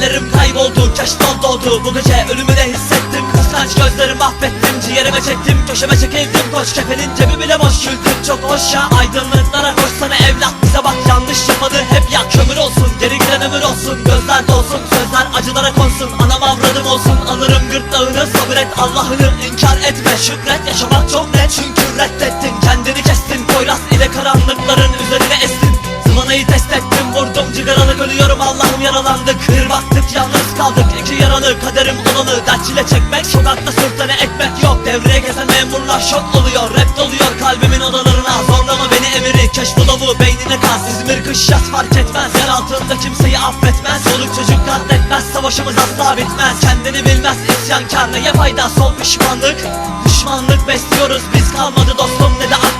Hayallerim kayboldu keşfol doğdu Bu gece ölümü de hissettim. Kıskanç gözlerimi mahvettim Ciğerime çektim. Köşeme çekildim Koç kefenin cebi bile boş. Güldüm Çok hoş ya aydınlıklara koşsana evlat. Bize bak yanlış yapmadı hep yak kömür olsun Geri giden ömür olsun. Gözler dolsun Sözler acılara konsun. Anam avradım olsun alırım gırtlağını Sabret Allah'ını inkar etme. Şükret yaşamak ölüyorum Allah'ım yaralandık Bir baktık yalnız kaldık. İki yaralı kaderim olalı Dert çile çekmek sokakta sırtına ekmek yok. Devreye gezen memurlar şok oluyor Rap doluyor. Kalbimin odalarına Zorlama beni emiri. Keşfulavu beynine kas. İzmir kış yaz fark etmez. Yer altında kimseyi affetmez. Soluk çocuk katletmez Savaşımız asla bitmez. Kendini bilmez isyankar. Neye fayda? Sol pişmanlık. Düşmanlık besliyoruz. Biz kalmadı dostum ne de biriz